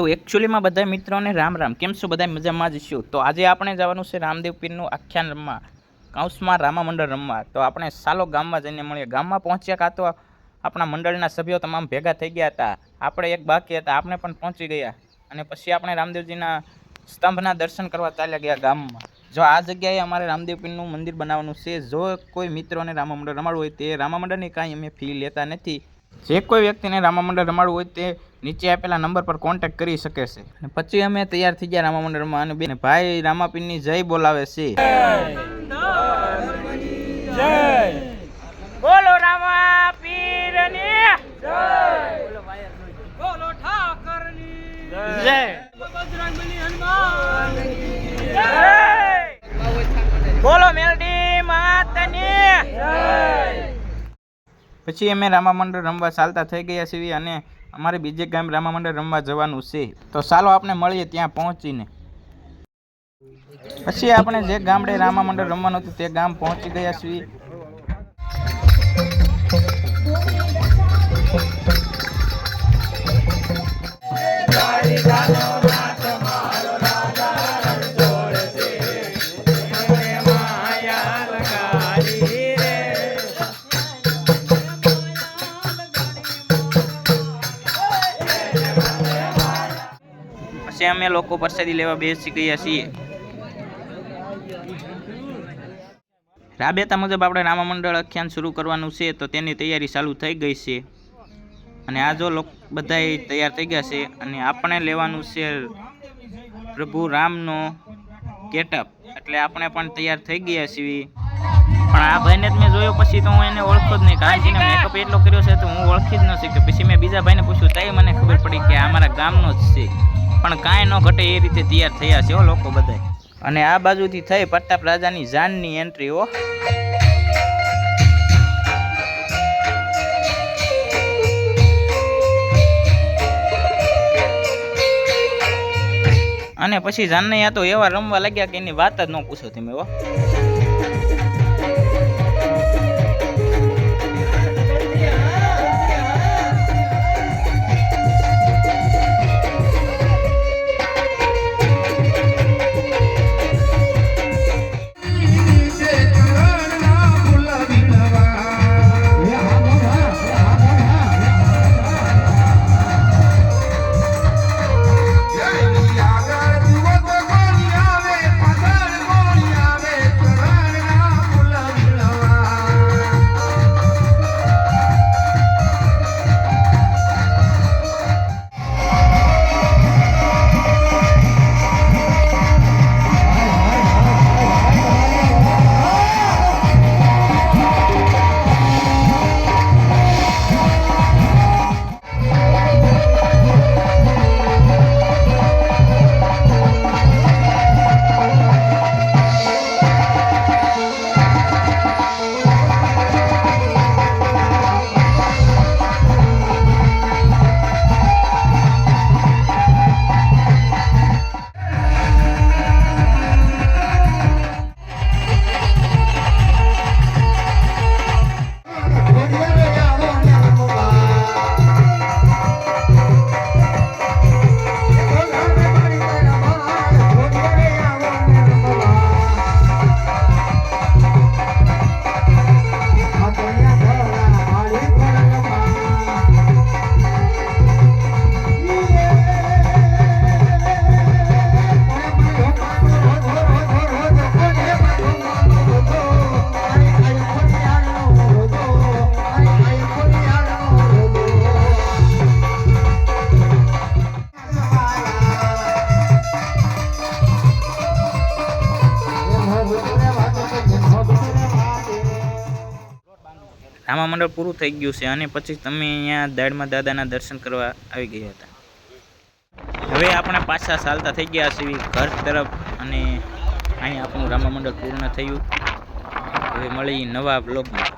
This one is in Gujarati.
તો એકચ્યુઅલીમાં બધા મિત્રોને રામ રામ. કેમ છો બધા મજામાં જ છું? તો આજે આપણે જવાનું છે રામદેવ પીરનું આખ્યાન રમવા. કૌંસમાં રામા મંડળ રમવા. તો આપણે સાલો ગામમાં જઈને મળીએ. ગામમાં પહોંચ્યા કાં તો આપણા મંડળના સભ્યો તમામ ભેગા થઈ ગયા હતા. આપણે એક બાકી હતા. આપણે પણ પહોંચી ગયા. અને પછી આપણે રામદેવજીના સ્તંભના દર્શન કરવા ચાલ્યા ગયા ગામમાં. જો આ જગ્યાએ અમારે રામદેવ પીરનું મંદિર બનાવવાનું છે, જો કોઈ મિત્રોને રામા મંડળ રમાડવું હોય તે રામા મંડળની કાંઈ અમે ફી લેતા નથી. જે કોઈ વ્યક્તિને રામા મંડળ રમાડવું હોય તે નીચે આપેલા નંબર પર કોન્ટેક્ટ કરી શકે છે. અને પછી અમે તૈયાર થઈ ગયા રામા મંડળમાં અને બેન ભાઈ રામાપીનની જય બોલાવે છે. બોલો બોલો ઠાકરની જય. બજરંગબલી હનુમાન બોલો મેલડી માતની પછી અમે રામા મંડળ રમવા ચાલતા થઈ ગયા છીએ અને અમારે બીજે ગામ રામા મંડળ રમવા જવાનું છે. તો ચાલો આપણે મળીએ ત્યાં પહોંચીને. પછી આપણે જે ગામડે રામા મંડળ રમવાનું હતું તે ગામ પહોંચી ગયા છીએ. પછી અમે લોકો પ્રસાદી લેવા બેસી ગયા છીએ. રાબેતા મુજબ આપણે રામા મંડળ આખ્યાન શરૂ કરવાનું છે, તો તેની તૈયારી ચાલુ થઈ ગઈ છે. અને આ જો બધાય તૈયાર થઈ ગયા છે, અને આપણે લેવાનું છે પ્રભુ રામનો ગેટઅપ. એટલે આપણે પણ તૈયાર થઈ ગયા છીએ. પણ આ ભાઈને જ મેં જોયો પછી તો હું એને ઓળખો જ નહીં. કારણ કે મેકઅપ એટલો કર્યો છે તો હું ઓળખી જ ન શક્યો. પછી મેં બીજા ભાઈને પૂછ્યું, તઈ, મને ખબર પડી કે આ અમારા ગામનો જ છે. પણ કાંઈ ન ઘટે એ રીતે તૈયાર થયા છે હો લોકો બધાય. અને આ બાજુથી થઈ પ્રતાપ રાજાની જાનની એન્ટ્રી હો. અને પછી જાનૈયા તો એવા રમવા લાગ્યા કે એની વાત જ ન પૂછો તમે હો. રામા મંડળ પૂરું થઈ ગયું છે અને પછી તમે અહીંયા દાડમાં દાદાના દર્શન કરવા આવી ગયા હતા. હવે આપણે પાછા ચાલતા થઈ ગયા છે ઘર તરફ અને અહીંયા આપણું રામા મંડળ પૂર્ણ થયું. હવે મળી નવા બ્લોગમાં